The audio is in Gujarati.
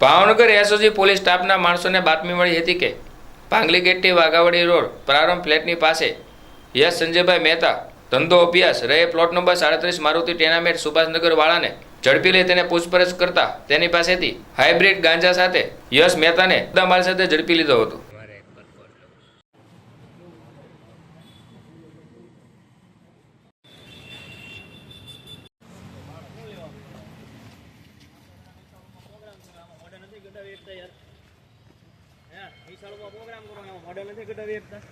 ભાવનગર એસઓજી પોલીસ સ્ટાફના માણસોને બાતમી મળી હતી કે પાંગલી ગેટથી વાઘાવડી રોડ પ્રારંભ ફ્લેટની પાસે યશ સંજયભાઈ મહેતા, ધંધો અભ્યાસ, રહે પ્લોટ નંબર સાડત્રીસ મારુતિ ટેનામેટ સુભાષનગર વાળાને ઝડપી લઈ તેને પૂછપરછ કરતા તેની પાસેથી હાઇબ્રિડ ગાંજા સાથે યશ મહેતાને મુદ્દામાલ સાથે ઝડપી લીધો હતો. પ્રોગ્રામ કરવાનો મોડલ નથી કઢાવી શકતા.